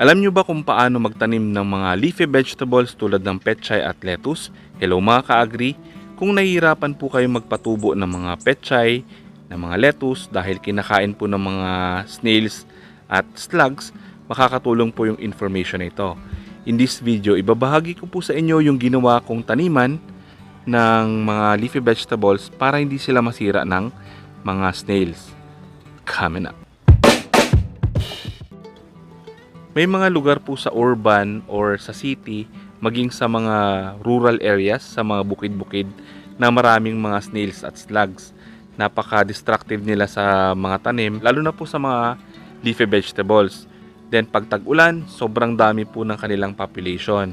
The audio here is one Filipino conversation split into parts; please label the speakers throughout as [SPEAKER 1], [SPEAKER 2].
[SPEAKER 1] Alam nyo ba kung paano magtanim ng mga leafy vegetables tulad ng petchay at lettuce? Hello mga ka-agri! Kung nahihirapan po kayo magpatubo ng mga petchay, ng mga lettuce dahil kinakain po ng mga snails at slugs, makakatulong po yung information na ito. In this video, ibabahagi ko po sa inyo yung ginawa kong taniman ng mga leafy vegetables para hindi sila masira ng mga snails. Coming up. May mga lugar po sa urban or sa city, maging sa mga rural areas, sa mga bukid-bukid na maraming mga snails at slugs. Napaka-destructive nila sa mga tanim, lalo na po sa mga leafy vegetables. Then pag tag-ulan, sobrang dami po ng kanilang population.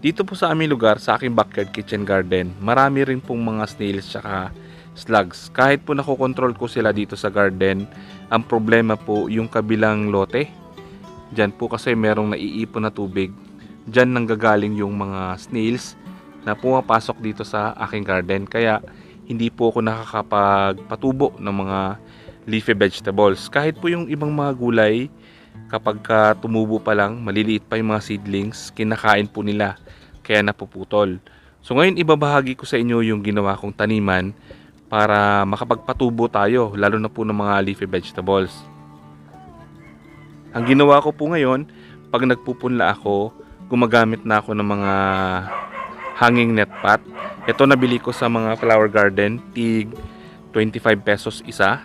[SPEAKER 1] Dito po sa aming lugar, sa aking backyard kitchen garden, marami rin pong mga snails tsaka slugs. Kahit po nakokontrol ko sila dito sa garden, ang problema po yung kabilang lote. Diyan po kasi merong naiipon na tubig. Diyan nanggagaling yung mga snails na pumapasok dito sa aking garden. Kaya hindi po ako nakakapagpatubo ng mga leafy vegetables. Kahit po yung ibang mga gulay, kapag ka tumubo pa lang, maliliit pa yung mga seedlings, kinakain po nila. Kaya napuputol. So ngayon ibabahagi ko sa inyo yung ginawa kong taniman para makapagpatubo tayo, lalo na po ng mga leafy vegetables. Ang ginawa ko po ngayon, pag nagpupunla ako, gumagamit na ako ng mga hanging net pot. Ito nabili ko sa mga flower garden, tig 25 pesos isa.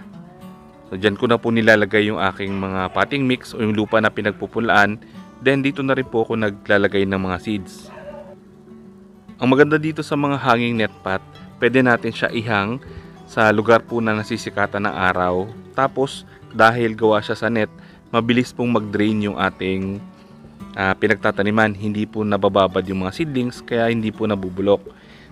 [SPEAKER 1] So dyan ko na po nilalagay yung aking mga potting mix o yung lupa na pinagpupulaan. Then dito na rin po ako naglalagay ng mga seeds. Ang maganda dito sa mga hanging net pot, pwede natin siya ihang sa lugar po na nasisikatan ng araw. Tapos dahil gawa siya sa net, mabilis pong mag-drain yung ating ah, pinagtataniman. Hindi po nabababad yung mga seedlings kaya hindi po nabubulok.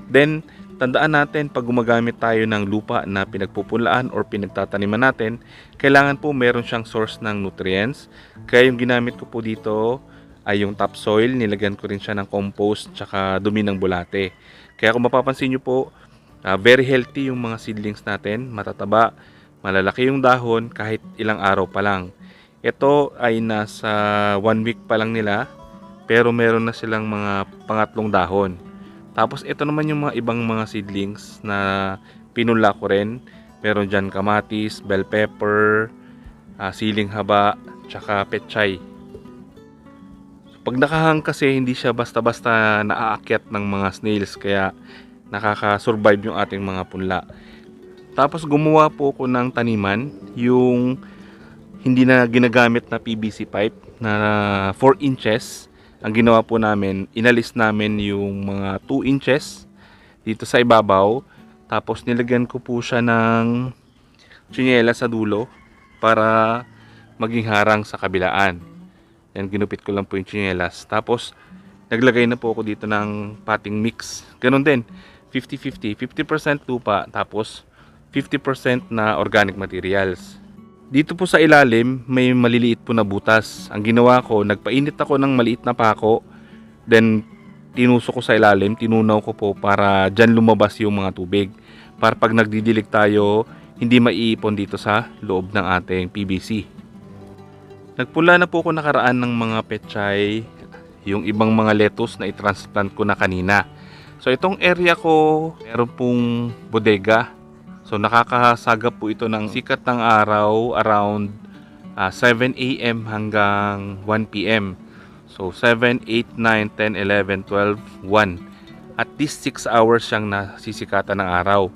[SPEAKER 1] Then, tandaan natin pag gumagamit tayo ng lupa na pinagpupulaan or pinagtataniman natin, kailangan po meron siyang source ng nutrients. Kaya yung ginamit ko po dito ay yung topsoil. Nilagyan ko rin siya ng compost tsaka dumi ng bulate. Kaya kung mapapansin nyo po, ah, very healthy yung mga seedlings natin. Matataba, malalaki yung dahon kahit ilang araw pa lang. Ito ay nasa one week pa lang nila pero meron na silang mga pangatlong dahon. Tapos ito naman yung mga ibang mga seedlings na pinula ko rin. Meron dyan kamatis, bell pepper, ah, siling haba, tsaka petchay. Pag nakahang kasi hindi siya basta-basta naaakyat ng mga snails kaya nakaka-survive yung ating mga punla. Tapos gumawa po ako ng taniman, yung hindi na ginagamit na PVC pipe na 4 inches. Ang ginawa po namin, inalis namin yung mga 2 inches dito sa ibabaw. Tapos nilagyan ko po siya ng tsinyela sa dulo para maging harang sa kabilaan. Yan, ginupit ko lang po yung tsinelas. Tapos, naglagay na po ako dito ng potting mix. Ganon din, 50-50. 50% lupa, tapos 50% na organic materials. Dito po sa ilalim, may maliliit po na butas. Ang ginawa ko, nagpainit ako ng maliit na pako. Then, tinusok ko sa ilalim, tinunaw ko po para dyan lumabas yung mga tubig. Para pag nagdidilig tayo, hindi maiipon dito sa loob ng ating PVC. Nagpula na po ako nakaraan ng mga petchay, yung ibang mga lettuce na i-transplant ko na kanina. So itong area ko, meron pong bodega. So nakakasagap po ito ng sikat ng araw around ah, 7 a.m. hanggang 1 p.m. So 7, 8, 9, 10, 11, 12, 1. At least 6 hours siyang nasisikatan ng araw.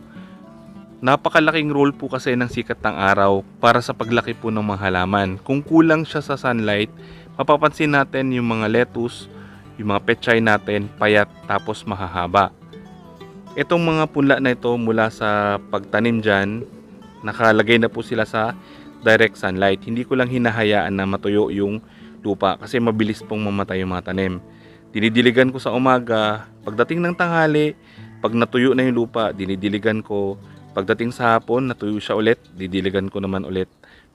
[SPEAKER 1] Napakalaking role po kasi ng sikat ng araw para sa paglaki po ng mga halaman. Kung kulang siya sa sunlight, mapapansin natin yung mga lettuce, yung mga petchay natin, payat tapos mahahaba. Itong mga punla na ito mula sa pagtanim dyan, nakalagay na po sila sa direct sunlight. Hindi ko lang hinahayaan na matuyo yung lupa kasi mabilis pong mamatay yung mga tanim. Dinidiligan ko sa umaga, pagdating ng tanghali, pag natuyo na yung lupa, dinidiligan ko. Pagdating sa hapon, natuyo siya ulit, didiligan ko naman ulit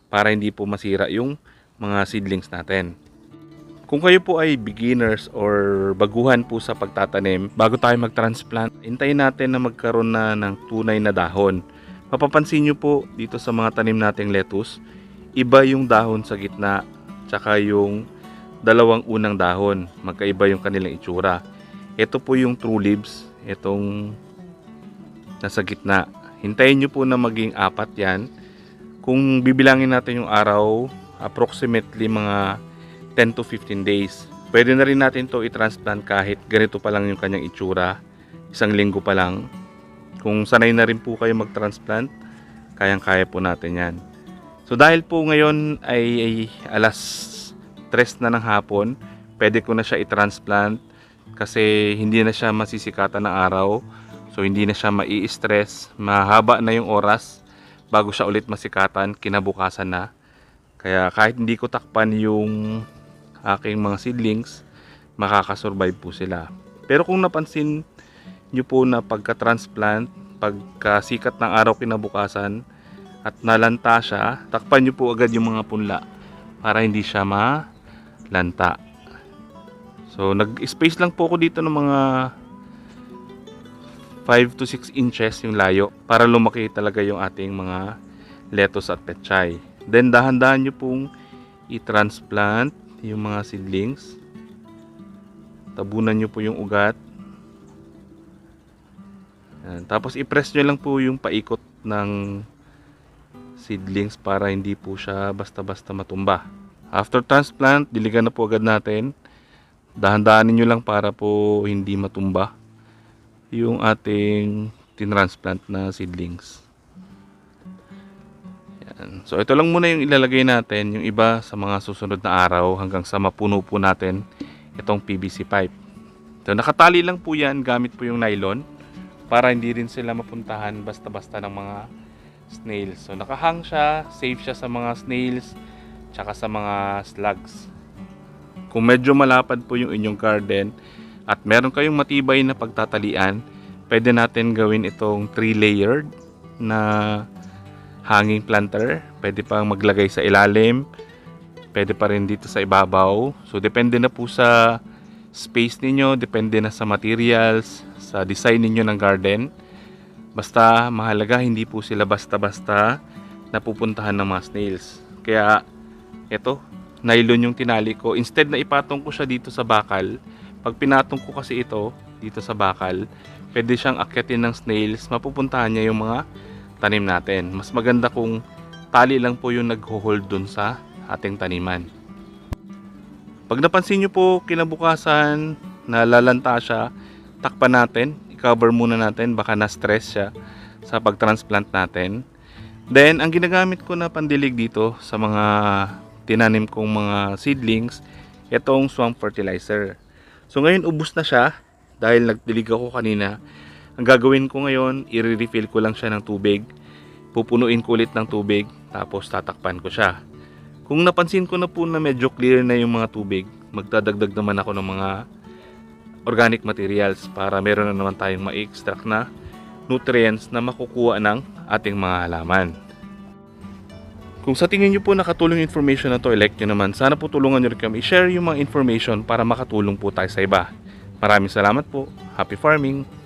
[SPEAKER 1] para hindi po masira yung mga seedlings natin. Kung kayo po ay beginners or baguhan po sa pagtatanim, bago tayo mag-transplant, hintayin natin na magkaroon na ng tunay na dahon. Mapapansin nyo po dito sa mga tanim nating lettuce, iba yung dahon sa gitna, tsaka yung dalawang unang dahon. Magkaiba yung kanilang itsura. Ito po yung true leaves. Itong nasa gitna. Hintayin nyo po na maging apat yan. Kung bibilangin natin yung araw, approximately mga 10 to 15 days. Pwede na rin natin to i-transplant kahit ganito pa lang yung kanyang itsura. Isang linggo pa lang. Kung sanay na rin po kayo mag-transplant, kayang-kaya po natin yan. So dahil po ngayon ay, ay alas 3 na ng hapon, pwede ko na siya i-transplant kasi hindi na siya masisikatan ng araw. So hindi na siya mai-stress, mahaba na yung oras bago siya ulit masikatan, kinabukasan na. Kaya kahit hindi ko takpan yung aking mga seedlings, makakasurvive po sila. Pero kung napansin nyo po na pagka-transplant, pagkasikat ng araw kinabukasan, at nalanta siya, takpan nyo po agad yung mga punla para hindi siya malanta. So, nag-space lang po ako dito ng mga 5 to 6 inches yung layo para lumaki talaga yung ating mga lettuce at pechay. Then, dahan-dahan nyo pong i-transplant yung mga seedlings. Tabunan nyo po yung ugat. Yan. Tapos, i-press nyo lang po yung paikot ng seedlings para hindi po siya basta-basta matumba. After transplant, diligan na po agad natin. Dahan-dahanin nyo lang para po hindi matumba yung ating tinransplant na seedlings. So ito lang muna yung ilalagay natin, yung iba sa mga susunod na araw hanggang sa mapuno po natin itong PVC pipe. So nakatali lang po yan gamit po yung nylon para hindi rin sila mapuntahan basta-basta ng mga snails. So nakahang siya, safe siya sa mga snails, tsaka sa mga slugs. Kung medyo malapad po yung inyong garden at meron kayong matibay na pagtatalian, pwede natin gawin itong 3-layered na hanging planter. Pwede pang maglagay sa ilalim, pwede pa rin dito sa ibabaw. So depende na po sa space ninyo, depende na sa materials, sa design ninyo ng garden. Basta mahalaga hindi po sila basta-basta napupuntahan ng mga snails. Kaya ito, nylon yung tinali ko. Instead na ipatong ko siya dito sa bakal, pag pinatong ko kasi ito dito sa bakal, pwede siyang akyatin ng snails, mapupuntahan niya yung mga tanim natin. Mas maganda kung tali lang po yung nagho-hold dun sa ating taniman. Pag napansin nyo po kinabukasan na lalanta siya, takpan natin, i-cover muna natin, baka na-stress siya sa pag-transplant natin. Then, ang ginagamit ko na pandilig dito sa mga tinanim kong mga seedlings, itong swamp fertilizer. So ngayon ubos na siya dahil nagdilig ako kanina. Ang gagawin ko ngayon, i-refill ko lang siya ng tubig. Pupunuin ko ulit ng tubig, tapos tatakpan ko siya. Kung napansin ko na po na medyo clear na yung mga tubig, magdadagdag naman ako ng mga organic materials para meron na naman tayong ma-extract na nutrients na makukuha ng ating mga halaman. Kung sa tingin nyo po nakatulong yung information na to, elect nyo naman. Sana po tulungan nyo rin kami i-share yung mga information para makatulong po tayo sa iba. Maraming salamat po. Happy farming!